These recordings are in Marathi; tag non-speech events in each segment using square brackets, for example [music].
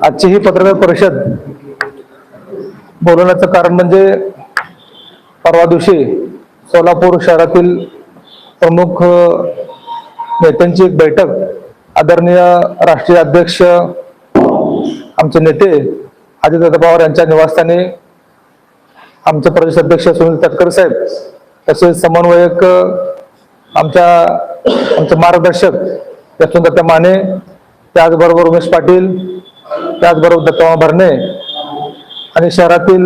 आजची ही पत्रकार परिषद बोलवण्याचं कारण म्हणजे परवा दिवशी सोलापूर शहरातील प्रमुख नेत्यांची एक बैठक आदरणीय राष्ट्रीय अध्यक्ष आमचे नेते अजितदादा पवार यांच्या निवासस्थानी आमचे प्रदेश अध्यक्ष सुनील तटकर साहेब तसेच समन्वयक आमच्या आमचे मार्गदर्शक यशवंत माने त्याचबरोबर उमेश पाटील त्याचबरोबर दत्तमा भरणे आणि शहरातील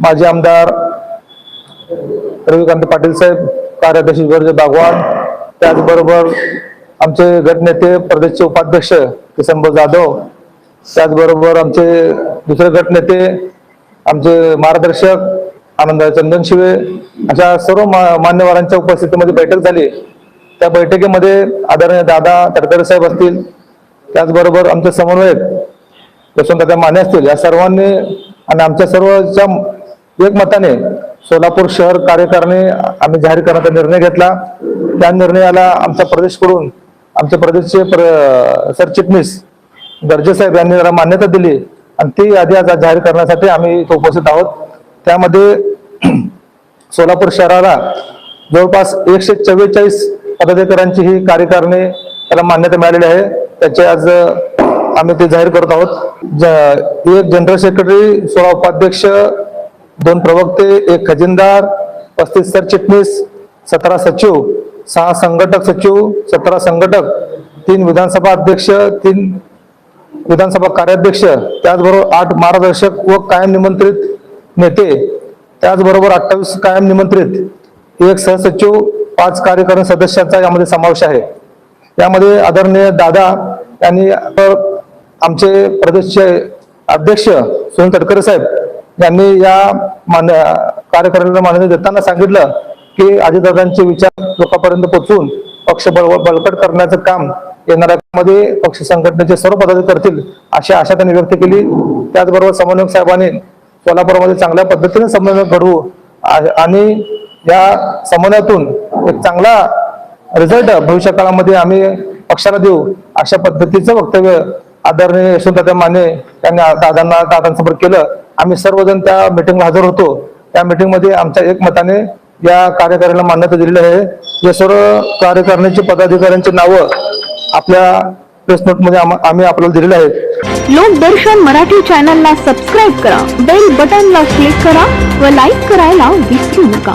माजी आमदार रविकांत पाटील साहेब कार्याध्यक्ष विवर्ज बागवान त्याचबरोबर आमचे गटनेते प्रदेशचे उपाध्यक्ष किसनभाऊ जाधव त्याचबरोबर आमचे दुसरे गटनेते आमचे मार्गदर्शक आनंद चंदन शिवे अशा सर्व मान्यवरांच्या उपस्थितीमध्ये बैठक झाली. त्या बैठकीमध्ये आदरणीय दादा तडकरे साहेब असतील त्याचबरोबर आमचे समन्वयक यशवंत माने असतील या सर्वांनी आणि आमच्या सर्वच्या एकमताने सोलापूर शहर कार्यकारणी आम्ही जाहीर करण्याचा निर्णय घेतला. त्या निर्णयाला आमचा प्रदेशकडून आमचे प्रदेशचे प्र- सरचिटणीस गर्जे साहेब यांनी जरा मान्यता दिली आणि ती यादी आज जाहीर करण्यासाठी आम्ही इथं उपस्थित आहोत. त्यामध्ये [clears throat] सोलापूर शहराला जवळपास एकशे चव्वेचाळीस पदाधिकाऱ्यांची ही कार्यकारणी त्याला मान्यता मिळालेली आहे. त्याचे आज आम्ही ते जाहीर करत आहोत. ज- एक जनरल सेक्रेटरी सोळा उपाध्यक्ष दोन प्रवक्ते एक खजिनदार पस्तीस सरचिटणीस सतरा सचिव सहा संघटक सचिव सतरा संघटक तीन विधानसभा अध्यक्ष तीन विधानसभा कार्याध्यक्ष त्याचबरोबर आठ मार्गदर्शक व कायम निमंत्रित नेते त्याचबरोबर अठ्ठावीस कायम निमंत्रित एक सहसचिव पाच कार्यकारी सदस्यांचा यामध्ये समावेश आहे. यामध्ये आदरणीय दादा यांनी आमचे प्रदेशचे अध्यक्ष सुनील तटकरे साहेब यांनी या मान्य कार्यकारिणीला मान्यता देताना सांगितलं की अजितदादांचे विचार लोकांपर्यंत पोहोचून पक्ष बळ बळकट करण्याचं काम येणाऱ्या मध्ये पक्ष संघटनेचे सर्व पदाधिकारी करतील अशी आशा त्यांनी व्यक्त केली. त्याचबरोबर समन्वयक साहेबांनी सोलापूरमध्ये चांगल्या पद्धतीने समन्वय घडवू आ- आणि या समन्वयातून एक चांगला रिझल्ट भविष्य काळामध्ये आम्ही पक्षाला देऊ अशा पद्धतीचं वक्तव्य आदरणीय यशवंत माने यांनी दादांना दादांसमोर केलं. आम्ही सर्वजण त्या मिटिंगला हजर होतो. त्या मिटिंगमध्ये आमच्या एकमताने या कार्यकारिणीला मान्यता दिलेली आहे. या सर्व कार्यकारिणीचे पदाधिकाऱ्यांची नावं आपल्या प्रेस नोटमध्ये आम- आम्ही आपल्याला दिलेले आहेत. लोकदर्शन मराठी चॅनलला सबस्क्राईब करा बेल बटनला क्लिक करा व लाईक करायला विसरू नका.